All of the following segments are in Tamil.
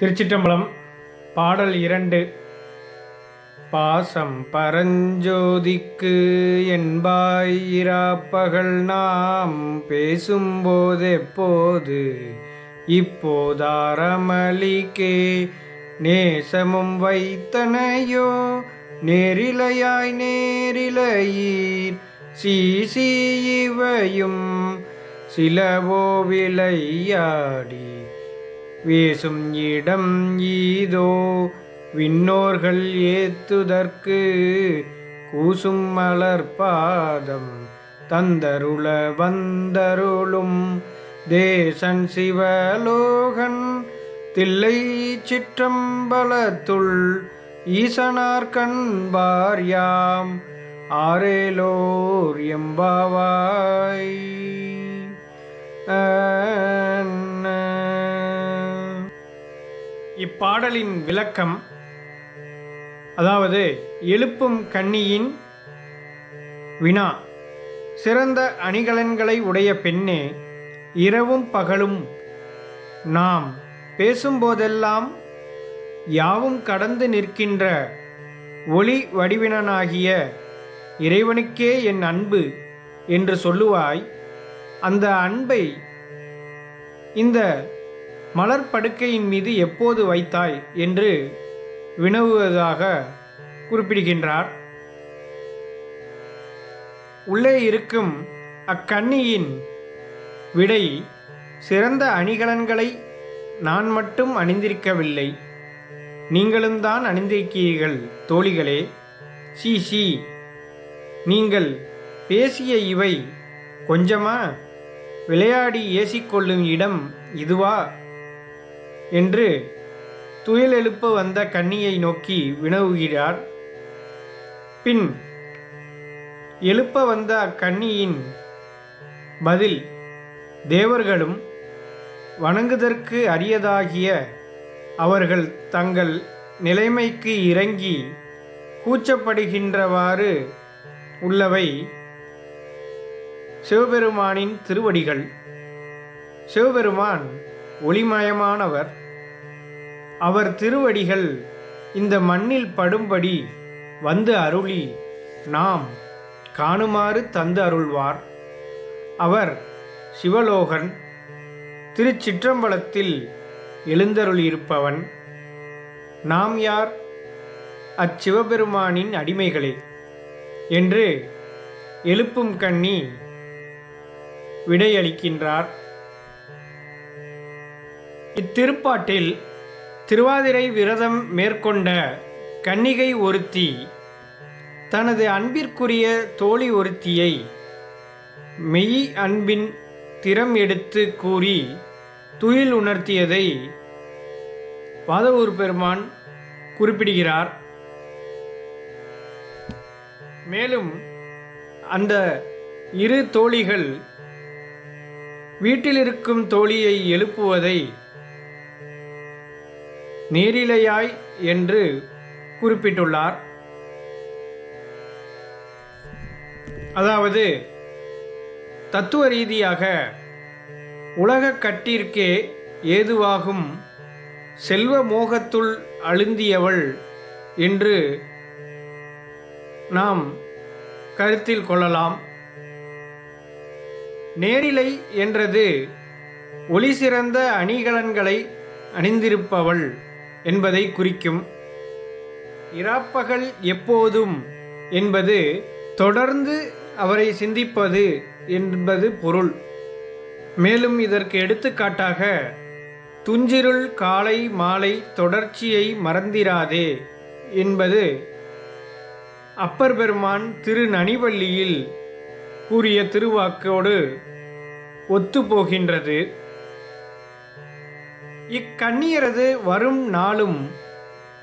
திருச்சிட்டம்பலம் பாடல் இரண்டு. பாசம் பரஞ்சோதிக்கு என்பாயிராப்பகல் நாம் பேசும்போதெப்போது இப்போதாரமளிக்கே நேசமும் வைத்தனையோ நேரிலையாய் நேரிலையீர். சீசி இவையும் சிலவோ விளையாடி வீசும் இடம் ஈதோ. விண்ணோர்கள் ஏத்துதற்கு கூசும் மலர்பாதம் தந்தருள வந்தருளும். தேசன் சிவலோகன் தில்லை சிற்றம்பலத்துள் ஈசனார் யாம். ஆரேலோர் எம்பாவாய். இப்பாடலின் விளக்கம் அதாவது எழுப்பும் கண்ணியின் வினா. சிறந்த அணிகலன்களை உடைய பெண்ணே இரவும் பகலும் நாம் பேசும்போதெல்லாம் யாவும் கடந்து நிற்கின்ற ஒளி வடிவினனாகிய இறைவனுக்கே என் அன்பு என்று சொல்லுவாய். அந்த அன்பை இந்த மலர் படுக்கையின் மீது எப்போது வைத்தாய் என்று வினவுவதாக குறிப்பிடுகின்றார். உள்ளே இருக்கும் அக்கன்னியின் விடை சிறந்த அணிகலன்களை நான் மட்டும் அணிந்திருக்கவில்லை. நீங்களும் தான் அணிந்திருக்கிறீர்கள் தோழிகளே. சி சி. நீங்கள் பேசிய இவை கொஞ்சமா விளையாடி ஏசிக்கொள்ளும் இடம் இதுவா? என்று துயில் எழுப்ப வந்த கன்னியை நோக்கி வினவுகிறார். பின் எழுப்ப வந்த அக்கன்னியின் பதில் தேவர்களும் வணங்குதற்கு அரியதாகிய அவர்கள் தங்கள் நிலைமைக்கு இறங்கி கூச்சப்படுகின்றவாறு உள்ளவை. சிவபெருமானின் திருவடிகள். சிவபெருமான் ஒளிமயமானவர். அவர் திருவடிகள் இந்த மண்ணில் படும்படி வந்து அருளி நாம் காணுமாறு தந்து அருள்வார். அவர் சிவலோகன் திருச்சிற்றம்பலத்தில் எழுந்தருளியிருப்பவன். நாம் யார்? அச்சிவபெருமானின் அடிமைகளே என்று எழுப்பும் கண்ணி விடையளிக்கின்றார். இத்திருப்பாட்டில் திருவாதிரை விரதம் மேற்கொண்ட கன்னிகை ஒருத்தி தனது அன்பிற்குரிய தோழி ஒருத்தியை மெய் அன்பின் திறம் எடுத்து கூறி துயில் உணர்த்தியதை வாதவூர் பெருமான் குறிப்பிடுகிறார். மேலும் அந்த இரு தோழிகள் வீட்டில் இருக்கும் தோழியை எழுப்புவதை நேரிலையாய் என்று குறிப்பிட்டுள்ளார். அதாவது தத்துவ ரீதியாக உலக கட்டிற்கே ஏதுவாகும் செல்வ மோகத்துள் அழுந்தியவள் என்று நாம் கருத்தில் கொள்ளலாம். நேரிலை என்றது ஒளி சிறந்த அணிகலன்களை அணிந்திருப்பவள். என்பதை குறிக்கும் இராப்பகல் எப்போதும் என்பது தொடர்ந்து அவரை சிந்திப்பது என்பது பொருள். மேலும் இதற்கு எடுத்துக்காட்டாக துஞ்சிருள் காலை மாலை தொடர்ச்சியை மறந்திராதே என்பது அப்பர் பெருமான் திரு நனிவள்ளியில் கூறிய திருவாக்கோடு ஒத்துப்போகின்றது. இக்கண்ணியரது வரும் நாளும்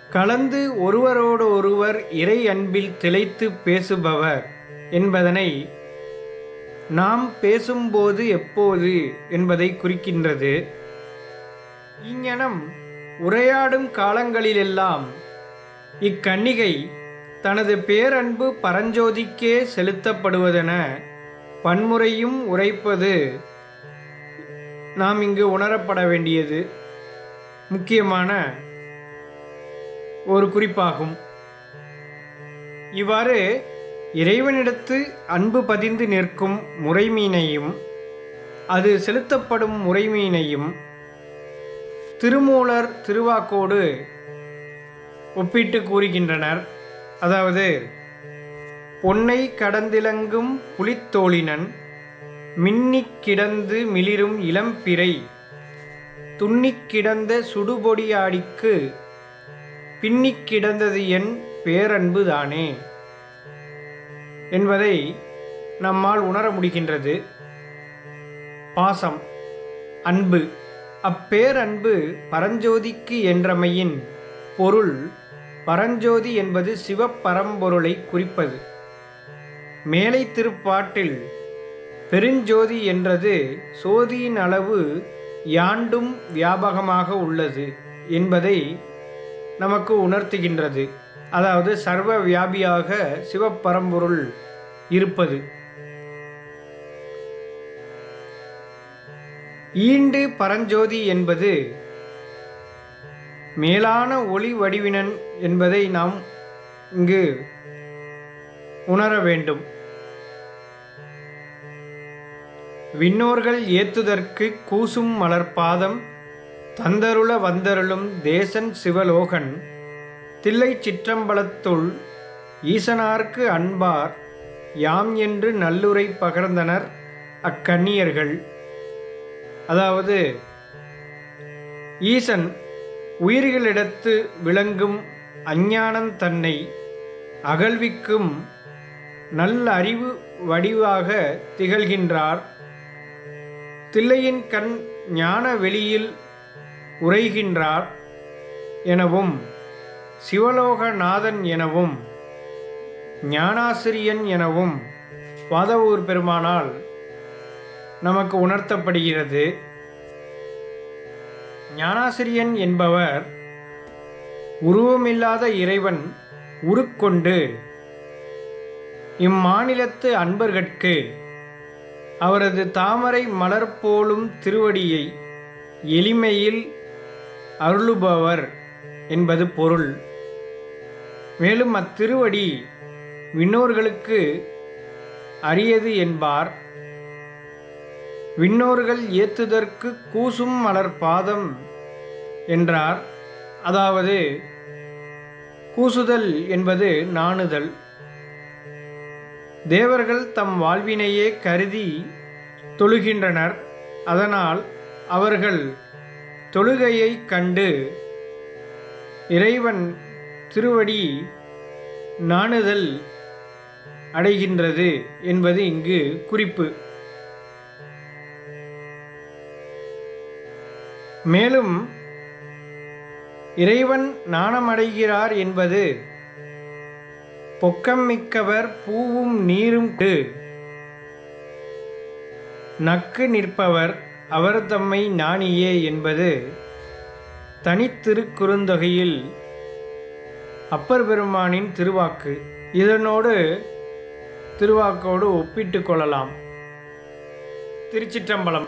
கலந்து ஒருவரோடு ஒருவர் இறை அன்பில் திளைத்து பேசுபவர் என்பதனை நாம் பேசும்போது எப்போது என்பதை குறிக்கின்றது. இங்ஙனம் உரையாடும் காலங்களிலெல்லாம் இக்கன்னிகை தனது பேரன்பு பரஞ்சோதிக்கே செலுத்தப்படுவதென பன்முறையும் உரைப்பது நாம் இங்கு உணரப்பட வேண்டியது. முக்கியமான ஒரு குறிப்பாகும். இவ்வாறு இறைவனிடத்து அன்பு பதிந்து நிற்கும் முறைமீனையும் அது செலுத்தப்படும் முறைமீனையும் திருமூலர் திருவாக்கோடு ஒப்பிட்டு கூறுகின்றனர். அதாவது பொன்னை கடந்திலங்கும் புலித்தோளினன் மின்னிக் கிடந்து மிளிரும் இளம்பிறை துண்ணிக் கிடந்த சுடுபொடியாடிக்கு பின்னிக் கிடந்தது என் பேரன்பு தானே? என்பதை நம்மால் உணர முடிகின்றது. பாசம் அன்பு அப்பேரன்பு பரஞ்சோதிக்கு என்றமையின் பொருள் பரஞ்சோதி என்பது சிவப்பரம்பொருளை குறிப்பது. மேலை திருப்பாட்டில் பெருஞ்சோதி என்றது சோதியின் அளவு யாண்டும் வியாபகமாக உள்ளது என்பதை நமக்கு உணர்த்துகின்றது. அதாவது சர்வ வியாபியாக சிவப்பரம்பொருள் இருப்பது. ஈண்டு பரஞ்சோதி என்பது மேலான ஒளி வடிவினன் என்பதை நாம் இங்கு உணர வேண்டும். விண்ணோர்கள் ஏத்துதற்கு கூசும் மலர்பாதம் தந்தருள வந்தருளும் தேசன் சிவலோகன் தில்லை சிற்றம்பலத்துள் ஈசனார்க்கு அன்பார் யாம் என்று நல்லுரை பகர்ந்தனர் அக்கன்னியர்கள் அதாவது ஈசன் உயிர்களிடத்து விளங்கும் அஞ்ஞானம் தன்னை அகழ்விக்கும் நல்ல அறிவு வடிவாக திகழ்கின்றார். தில்லையின் கண் ஞான வெளியில் உரைகின்றார் எனவும் சிவலோகநாதன் எனவும் ஞானாசிரியன் எனவும் வாதவூர் பெருமானால் நமக்கு உணர்த்தப்படுகிறது. ஞானாசிரியன் என்பவர் உருவமில்லாத இறைவன் உருக்கொண்டு இம்மாநிலத்து அன்பர்கட்கு அவரது தாமரை மலர் போலும் திருவடியை எளிமையில் அருளுபவர் என்பது பொருள். மேலும் அத்திருவடி விண்ணோர்களுக்கு அரியது என்பார். விண்ணோர்கள் ஏத்துதற்கு கூசும் மலர் பாதம் என்றார். அதாவது கூசுதல் என்பது நாணுதல். தேவர்கள் தம் வாழ்வினையே கருதி தொழுகின்றனர். அதனால் அவர்கள் தொழுகையை கண்டு இறைவன் திருவடி நாணுதல் அடைகின்றது என்பது இங்கு குறிப்பு. மேலும் இறைவன் நாணமடைகிறார் என்பது பொக்கம் மிக்கவர் பூவும் நீரும் நக்கு நிற்பவர் அவர் தம்மை நாணியே என்பது தனித்திருக்குறுந்தொகையில் அப்பர் பெருமானின் திருவாக்கு. இதனோடு திருவாக்கோடு ஒப்பிட்டு கொள்ளலாம். திருச்சிற்றம்பலம்.